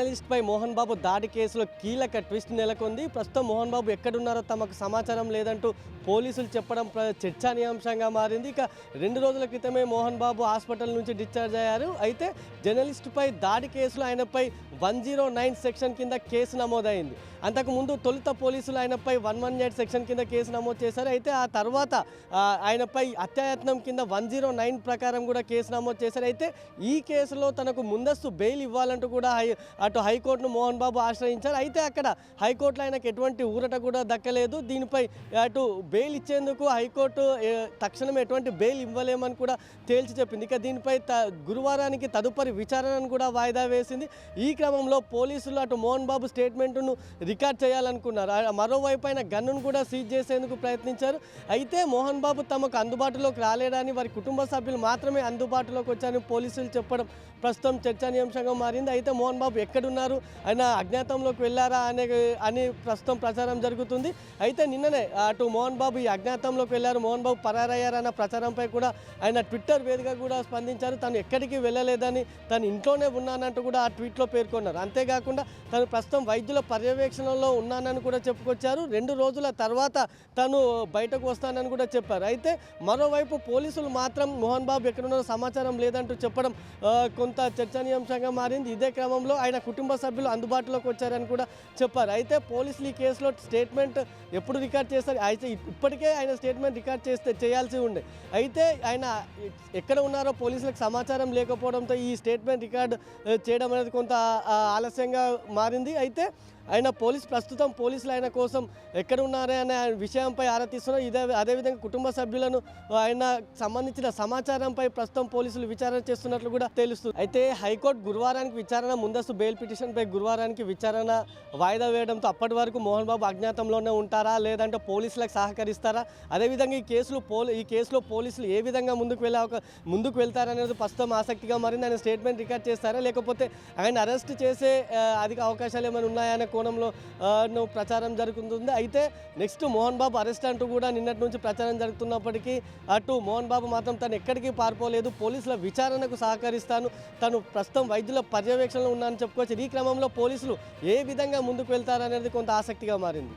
Journalist పై మోహన్ బాబు దాడి కేసులో కీలక ట్విస్ట్ నెలకొంది. ప్రస్తుతం మోహన్ బాబు ఎక్కడున్నారో తమకు సమాచారం లేదంటూ పోలీసులు చెప్పడం చర్చానీయాంశంగా మారింది. ఇక రెండు రోజుల క్రితమే మోహన్ బాబు హాస్పిటల్ నుంచి డిశ్చార్జ్ అయ్యారు. అయితే జర్నలిస్టుపై దాడి కేసులో ఆయనపై వన్ జీరో నైన్ సెక్షన్ కింద కేసు నమోదైంది. అంతకుముందు తొలుత పోలీసులు ఆయనపై వన్ వన్ ఎయిట్ సెక్షన్ కింద కేసు నమోదు చేశారు. అయితే ఆ తర్వాత ఆయనపై అత్యాయత్నం కింద వన్ జీరో నైన్ ప్రకారం కూడా కేసు నమోదు చేశారు. అయితే ఈ కేసులో తనకు ముందస్తు బెయిల్ ఇవ్వాలంటూ కూడా అటు హైకోర్టును మోహన్ బాబు ఆశ్రయించారు. అయితే అక్కడ హైకోర్టులో ఆయనకు ఎటువంటి ఊరట కూడా దక్కలేదు. దీనిపై అటు బెయిల్ ఇచ్చేందుకు హైకోర్టు తక్షణం ఎటువంటి బెయిల్ ఇవ్వలేమని కూడా తేల్చి చెప్పింది. ఇక దీనిపై త గురువారానికి తదుపరి విచారణను కూడా వాయిదా వేసింది. ఈ క్రమంలో పోలీసులు అటు మోహన్ బాబు స్టేట్మెంట్ను రికార్డ్ చేయాలనుకున్నారు. మరోవైపు ఆయన గన్నును కూడా సీజ్ చేసేందుకు ప్రయత్నించారు. అయితే మోహన్ బాబు తమకు అందుబాటులోకి రాలేడని వారి కుటుంబ సభ్యులు మాత్రమే అందుబాటులోకి వచ్చారని పోలీసులు చెప్పడం ప్రస్తుతం చర్చనీయాంశంగా మారింది. అయితే మోహన్ బాబు ఎక్కడున్నారు? ఆయన అజ్ఞాతంలోకి వెళ్ళారా అనే అని ప్రస్తుతం ప్రచారం జరుగుతుంది. అయితే నిన్ననే అటు మోహన్ బాబు ఈ అజ్ఞాతంలోకి వెళ్ళారు. మోహన్ బాబు పరారయ్యారన్న ప్రచారంపై కూడా ఆయన ట్విట్టర్ వేదిక కూడా స్పందించారు. తను ఎక్కడికి వెళ్ళలేదని తను ఇంట్లోనే ఉన్నానంటూ కూడా ఆ ట్వీట్లో పేర్కొన్నారు. అంతేకాకుండా తను ప్రస్తుతం వైద్యుల పర్యవేక్షణలో ఉన్నానని కూడా చెప్పుకొచ్చారు. రెండు రోజుల తర్వాత తను బయటకు వస్తానని కూడా చెప్పారు. అయితే మరోవైపు పోలీసులు మాత్రం మోహన్ బాబు ఎక్కడున్నారో సమాచారం లేదంటూ చెప్పడం కొంత చర్చనీయాంశంగా మారింది. ఇదే క్రమంలో ఆయన కుటుంబ సభ్యులు అందుబాటులోకి వచ్చారని కూడా చెప్పారు. అయితే పోలీసులు ఈ కేసులో స్టేట్మెంట్ ఎప్పుడు రికార్డ్ చేస్తారు? అయితే ఇప్పటికే ఆయన స్టేట్మెంట్ రికార్డ్ చేస్తే చేయాల్సి ఉండే. అయితే ఆయన ఎక్కడ ఉన్నారో పోలీసులకు సమాచారం లేకపోవడంతో ఈ స్టేట్మెంట్ రికార్డ్ చేయడం అనేది కొంత ఆలస్యంగా మారింది. అయితే ఆయన పోలీస్ ప్రస్తుతం పోలీసులు ఆయన కోసం ఎక్కడ ఉన్నారే అనే విషయంపై ఆరాతీస్తున్నారు ఇదే అదేవిధంగా కుటుంబ సభ్యులను ఆయన సంబంధించిన సమాచారంపై ప్రస్తుతం పోలీసులు విచారణ చేస్తున్నట్లు కూడా తెలుస్తుంది. అయితే హైకోర్టు గురువారానికి విచారణ ముందస్తు బెయిల్ పిటిషన్పై గురువారానికి విచారణ వాయిదా వేయడంతో అప్పటి వరకు మోహన్ బాబు అజ్ఞాతంలోనే ఉంటారా? లేదంటే పోలీసులకు సహకరిస్తారా? అదేవిధంగా ఈ కేసులు పోలీ ఈ కేసులో పోలీసులు ఏ విధంగా ముందుకు వెళ్ళే ముందుకు వెళ్తారనేది ప్రస్తుతం ఆసక్తిగా మారింది ఆయన స్టేట్మెంట్ రికార్డ్ చేస్తారా? లేకపోతే ఆయన అరెస్ట్ చేసే అధిక అవకాశాలు ఏమైనా ఉన్నాయనే కోణంలో ప్రచారం జరుగుతుంది. అయితే నెక్స్ట్ మోహన్ బాబు అరెస్ట్ అంటూ కూడా నిన్నటి నుంచి ప్రచారం జరుగుతున్నప్పటికీ అటు మోహన్ బాబు మాత్రం తను ఎక్కడికి పారిపోలేదు. పోలీసుల విచారణకు సహకరిస్తాను. తను ప్రస్తుతం వైద్యుల పర్యవేక్షణలో ఉన్నానని చెప్పుకోవచ్చు. ఈ క్రమంలో పోలీసులు ఏ విధంగా ముందుకు వెళ్తారనేది కొంత ఆసక్తిగా మారింది.